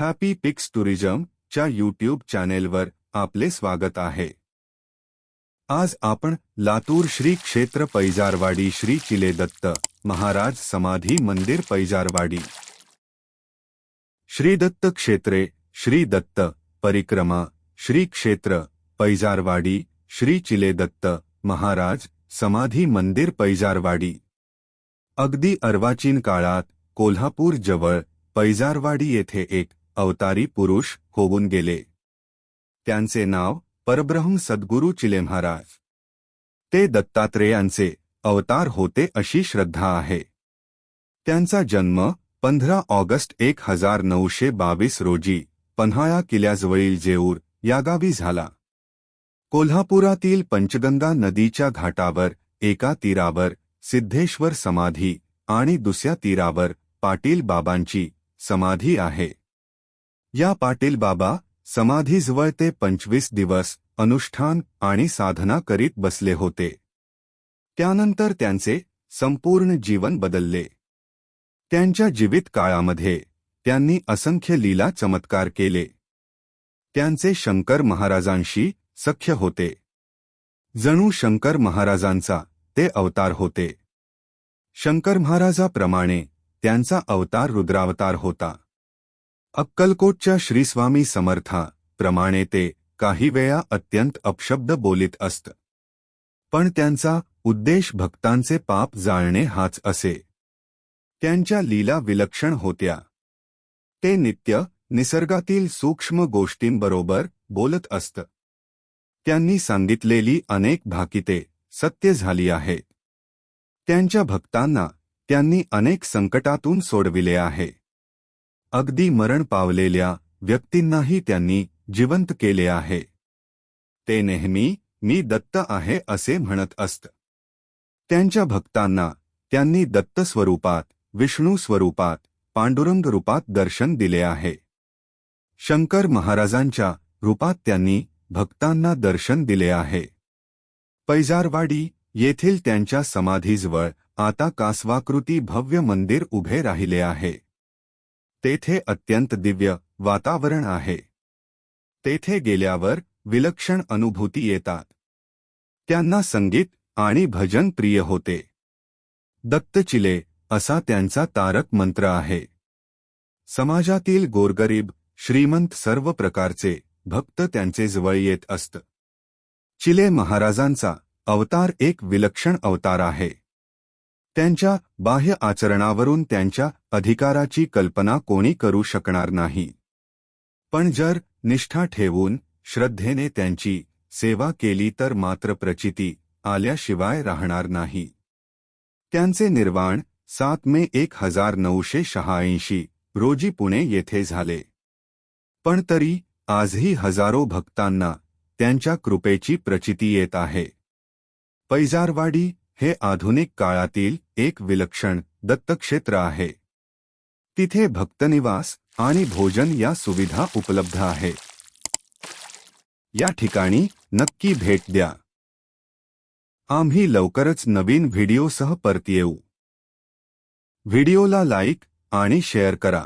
Happy pics tourism च्या YouTube चॅनेलवर आपले स्वागत आहे. आज आपण लातूर श्री क्षेत्र पैजारवाडी श्री चिले दत्त महाराज समाधी मंदिर पैजारवाडी. श्री दत्त क्षेत्रे, श्री दत्त परिक्रमा, श्री क्षेत्र पैजारवाडी, श्री चिले दत्त महाराज समाधी मंदिर पैजारवाडी. अगदी अर्वाचीन काळात कोल्हापूर जवळ पैजारवाडी येथे एक अवतारी पुरुष होऊन गेले. नाव परब्रह्म सद्गुरू चिले महाराज. ते दत्तात्रेयांचे अवतार होते अशी श्रद्धा आहे. त्यांचा जन्म पंधरा ऑगस्ट एक हज़ार नऊशे बावीस रोजी पन्हाळा किल्ल्याजवळील जेऊर या गावी झाला. कोल्हापुरातील पंचगंगा नदीच्या घाटावर, एका तीरावर, सिद्धेश्वर समाधी आणि दुसऱ्या तीरावर पाटील बाबांची समाधी आहे. या पाटील बाबा समाधीजवळ ते पंचवीस दिवस अनुष्ठान आणि साधना करीत बसले होते. त्यानंतर त्यांचे संपूर्ण जीवन बदलले. त्यांच्या जीवित काळामध्ये त्यांनी असंख्य लीला चमत्कार केले. त्यांचे शंकर महाराजांशी सख्य होते. जणू शंकर महाराजांचा ते अवतार होते. शंकर महाराजाप्रमाणे त्यांचा अवतार रुद्रावतार होता. अक्कलकोटच्या श्रीस्वामी समर्था प्रमाणे ते काही वेळा अत्यंत अपशब्द बोलीत असत. पण त्यांचा उद्देश भक्तांचे पाप जाळणे हाच असे. त्यांच्या लीला विलक्षण होत्या. ते नित्य निसर्गातील सूक्ष्म गोष्टींबरोबर बोलत असत. त्यांनी सांगितलेली अनेक भाकिते सत्य झाली आहेत त्यांच्या भक्तांना त्यांनी अनेक संकटातून सोडविले आहे. अगदी मरण पावलेल्या व्यक्तींनाही त्यांनी जिवंत केले आहे. ते नेहमी मी दत्त आहे असे म्हणत असत. त्यांच्या भक्तांना त्यांनी दत्त स्वरूपात विष्णू स्वरूपात पांडुरंग रूपात दर्शन दिले आहे. शंकर महाराजांच्या रूपात त्यांनी भक्तांना दर्शन दिले आहे. पैजारवाडी येथील त्यांच्या समाधीजवळ आता कासवाकृती भव्य मंदिर उभे राहिले आहे. तेथे अत्यंत दिव्य वातावरण आहे. तेथे गेल्यावर विलक्षण अनुभूती येतात. त्यांना संगीत आणि भजन प्रिय होते. दत्तचिले असा त्यांचा तारक मंत्र आहे. समाजातील गोरगरीब श्रीमंत सर्व प्रकारचे भक्त त्यांचे जवळ येत असत. चिले महाराजांचा अवतार एक विलक्षण अवतार आहे. त्यांच्या बाह्य आचरणावरून त्यांच्या अधिकाराची कल्पना कोणी करू शकणार नाही. पण जर निष्ठा ठेवून श्रद्धेने त्यांची सेवा केली तर मात्र प्रचिती आल्याशिवाय राहणार नाही. त्यांचे निर्वाण सात मे एक हज़ार नऊशे शहाऐंशी रोजी पुणे येथे झाले. पण तरी आजही हजारो भक्तांना त्यांच्या कृपेची प्रचिती येत आहे. पैजारवाडी हे आधुनिक काळातील एक विलक्षण दत्तक्षेत्र आहे. तिथे भक्तनिवास आणि भोजन या सुविधा उपलब्ध आहे. या ठिकाणी नक्की भेट द्या. आम्ही लवकरच नवीन व्हिडिओसह परत येऊ. व्हिडिओला लाईक आणि शेअर करा.